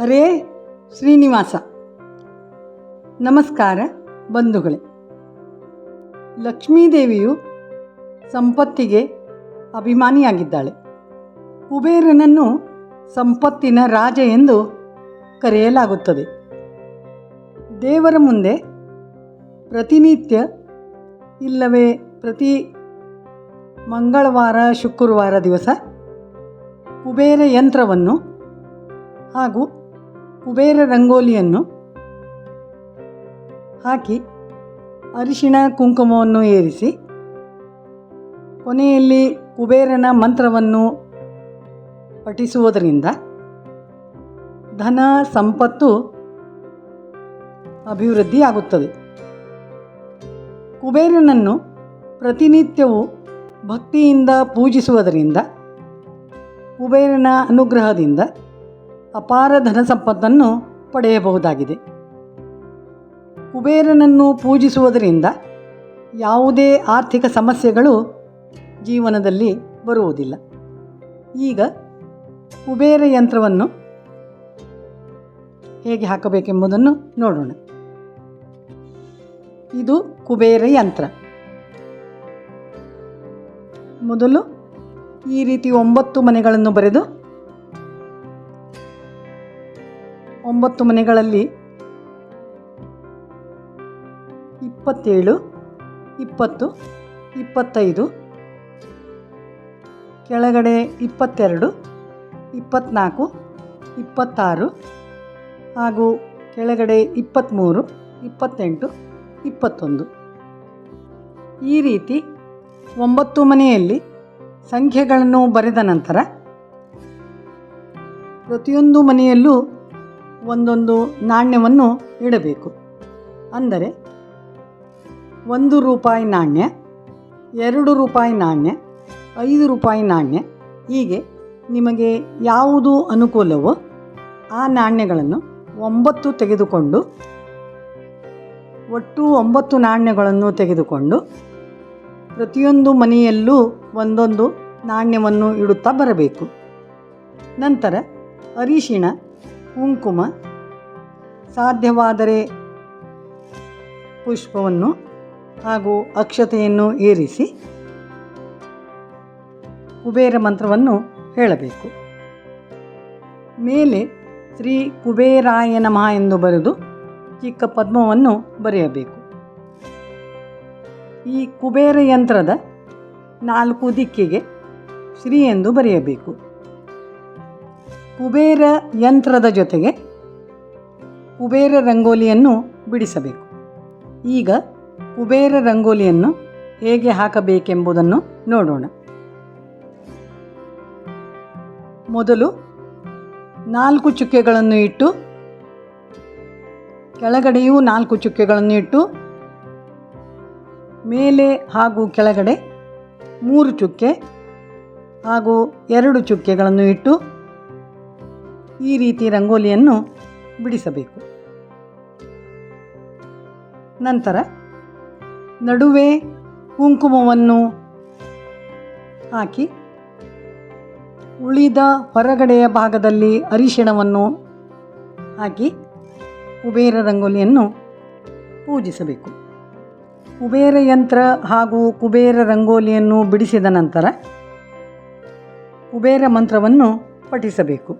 ಹರೇ ಶ್ರೀನಿವಾಸ. ನಮಸ್ಕಾರ ಬಂಧುಗಳೇ. ಲಕ್ಷ್ಮೀದೇವಿಯು ಸಂಪತ್ತಿಗೆ ಅಭಿಮಾನಿಯಾಗಿದ್ದಾಳೆ. ಕುಬೇರನನ್ನು ಸಂಪತ್ತಿನ ರಾಜ ಎಂದು ಕರೆಯಲಾಗುತ್ತದೆ. ದೇವರ ಮುಂದೆ ಪ್ರತಿನಿತ್ಯ ಇಲ್ಲವೇ ಪ್ರತಿ ಮಂಗಳವಾರ, ಶುಕ್ರವಾರ ದಿವಸ ಕುಬೇರ ಯಂತ್ರವನ್ನು ಹಾಗೂ ಕುಬೇರ ರಂಗೋಲಿಯನ್ನು ಹಾಕಿ ಅರಿಶಿಣ ಕುಂಕುಮವನ್ನು ಏರಿಸಿ, ಕೊನೆಯಲ್ಲಿ ಕುಬೇರನ ಮಂತ್ರವನ್ನು ಪಠಿಸುವುದರಿಂದ ಧನ ಸಂಪತ್ತು ಅಭಿವೃದ್ಧಿಯಾಗುತ್ತದೆ ಕುಬೇರನನ್ನು ಪ್ರತಿನಿತ್ಯವೂ ಭಕ್ತಿಯಿಂದ ಪೂಜಿಸುವುದರಿಂದ, ಕುಬೇರನ ಅನುಗ್ರಹದಿಂದ ಅಪಾರ ಧನ ಸಂಪತ್ತನ್ನು ಪಡೆಯಬಹುದಾಗಿದೆ. ಕುಬೇರನನ್ನು ಪೂಜಿಸುವುದರಿಂದ ಯಾವುದೇ ಆರ್ಥಿಕ ಸಮಸ್ಯೆಗಳು ಜೀವನದಲ್ಲಿ ಬರುವುದಿಲ್ಲ. ಈಗ ಕುಬೇರ ಯಂತ್ರವನ್ನು ಹೇಗೆ ಹಾಕಬೇಕೆಂಬುದನ್ನು ನೋಡೋಣ. ಇದು ಕುಬೇರ ಯಂತ್ರ. ಮೊದಲು ಈ ರೀತಿ ಒಂಬತ್ತು ಮನೆಗಳನ್ನು ಬರೆದು ಒಂಬತ್ತು ಮನೆಗಳಲ್ಲಿ ಇಪ್ಪತ್ತೇಳು, ಇಪ್ಪತ್ತು, ಇಪ್ಪತ್ತೈದು, ಕೆಳಗಡೆ ಇಪ್ಪತ್ತೆರಡು ಇಪ್ಪತ್ತ್ನಾಲ್ಕು ಇಪ್ಪತ್ತಾರು ಹಾಗೂ ಕೆಳಗಡೆ ಇಪ್ಪತ್ತ್ಮೂರು ಇಪ್ಪತ್ತೆಂಟು, ಇಪ್ಪತ್ತೊಂದು. ಈ ರೀತಿ ಒಂಬತ್ತು ಮನೆಯಲ್ಲಿ ಸಂಖ್ಯೆಗಳನ್ನು ಬರೆದ ನಂತರ ಪ್ರತಿಯೊಂದು ಮನೆಯಲ್ಲೂ ಒಂದೊಂದು ನಾಣ್ಯವನ್ನು ಇಡಬೇಕು. ಅಂದರೆ ಒಂದು ರೂಪಾಯಿ ನಾಣ್ಯ, ಎರಡು ರೂಪಾಯಿ ನಾಣ್ಯ, ಐದು ರೂಪಾಯಿ ನಾಣ್ಯ, ಹೀಗೆ ನಿಮಗೆ ಯಾವುದು ಅನುಕೂಲವೋ ಆ ನಾಣ್ಯಗಳನ್ನು ಒಂಬತ್ತು ತೆಗೆದುಕೊಂಡು, ಒಟ್ಟು ಒಂಬತ್ತು ನಾಣ್ಯಗಳನ್ನು ತೆಗೆದುಕೊಂಡು ಪ್ರತಿಯೊಂದು ಮನೆಯಲ್ಲೂ ಒಂದೊಂದು ನಾಣ್ಯವನ್ನು ಇಡುತ್ತಾ ಬರಬೇಕು. ನಂತರ ಅರಿಶಿಣ, ಕುಂಕುಮ ಸಾಧ್ಯವಾದರೆ ಪುಷ್ಪವನ್ನು ಹಾಗೂ ಅಕ್ಷತೆಯನ್ನು ಏರಿಸಿ ಕುಬೇರ ಮಂತ್ರವನ್ನು ಹೇಳಬೇಕು. ಮೇಲೆ ಶ್ರೀ ಕುಬೇರಾಯ ನಮಃ ಎಂದು ಬರೆದು ಚಿಕ್ಕ ಪದ್ಮವನ್ನು ಬರೆಯಬೇಕು. ಈ ಕುಬೇರ ಯಂತ್ರದ ನಾಲ್ಕು ದಿಕ್ಕಿಗೆ ಶ್ರೀ ಎಂದು ಬರೆಯಬೇಕು. ಕುಬೇರ ಯಂತ್ರದ ಜೊತೆಗೆ ಕುಬೇರ ರಂಗೋಲಿಯನ್ನು ಬಿಡಿಸಬೇಕು. ಈಗ ಕುಬೇರ ರಂಗೋಲಿಯನ್ನು ಹೇಗೆ ಹಾಕಬೇಕೆಂಬುದನ್ನು ನೋಡೋಣ. ಮೊದಲು ನಾಲ್ಕು ಚುಕ್ಕೆಗಳನ್ನು ಇಟ್ಟು, ಕೆಳಗಡೆಯೂ ನಾಲ್ಕು ಚುಕ್ಕೆಗಳನ್ನು ಇಟ್ಟು, ಮೇಲೆ ಹಾಗೂ ಕೆಳಗಡೆ ಮೂರು ಚುಕ್ಕೆ ಹಾಗೂ ಎರಡು ಚುಕ್ಕೆಗಳನ್ನು ಇಟ್ಟು ಈ ರೀತಿ ರಂಗೋಲಿಯನ್ನು ಬಿಡಿಸಬೇಕು. ನಂತರ ನಡುವೆ ಕುಂಕುಮವನ್ನು ಹಾಕಿ ಉಳಿದ ಹೊರಗಡೆಯ ಭಾಗದಲ್ಲಿ ಅರಿಶಿಣವನ್ನು ಹಾಕಿ ಕುಬೇರ ರಂಗೋಲಿಯನ್ನು ಪೂಜಿಸಬೇಕು. ಕುಬೇರ ಯಂತ್ರ ಹಾಗೂ ಕುಬೇರ ರಂಗೋಲಿಯನ್ನು ಬಿಡಿಸಿದ ನಂತರ ಕುಬೇರ ಮಂತ್ರವನ್ನು ಪಠಿಸಬೇಕು.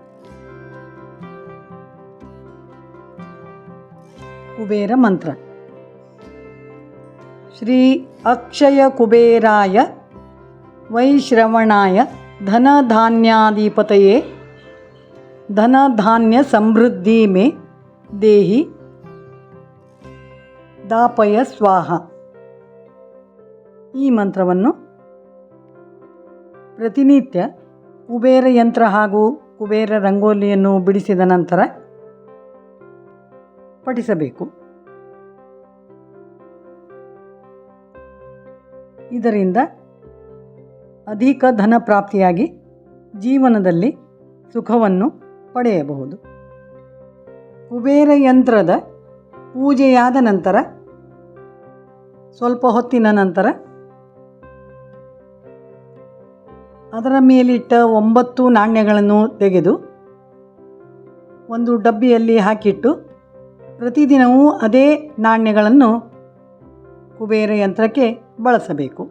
ಕುಬೇರ ಮಂತ್ರ. ಶ್ರೀ ಅಕ್ಷಯ ಕುಬೇರಾಯ ವೈಶ್ರವಣಾಯ ಧನಧಾನ್ಯಾಧಿಪತಯೇ, ಧನಧಾನ್ಯ ಸಮೃದ್ಧಿ ಮೇ ದೇಹಿ ದಾಪಯ ಸ್ವಾಹ. ಈ ಮಂತ್ರವನ್ನು ಪ್ರತಿನಿತ್ಯ ಕುಬೇರ ಯಂತ್ರ ಹಾಗೂ ಕುಬೇರ ರಂಗೋಲಿಯನ್ನು ಬಿಡಿಸಿದ ನಂತರ ಪಠಿಸಬೇಕು. ಇದರಿಂದ ಅಧಿಕ ಧನ ಪ್ರಾಪ್ತಿಯಾಗಿ ಜೀವನದಲ್ಲಿ ಸುಖವನ್ನು ಪಡೆಯಬಹುದು. ಕುಬೇರ ಯಂತ್ರದ ಪೂಜೆಯಾದ ನಂತರ, ಸ್ವಲ್ಪ ಹೊತ್ತಿನ ನಂತರ, ಅದರ ಮೇಲಿಟ್ಟ ಒಂಬತ್ತು ನಾಣ್ಯಗಳನ್ನು ತೆಗೆದು ಒಂದು ಡಬ್ಬಿಯಲ್ಲಿ ಹಾಕಿಟ್ಟು ಪ್ರತಿದಿನವೂ ಅದೇ ನಾಣ್ಯಗಳನ್ನು ಕುಬೇರ ಯಂತ್ರಕ್ಕೆ ಬಳಸಬೇಕು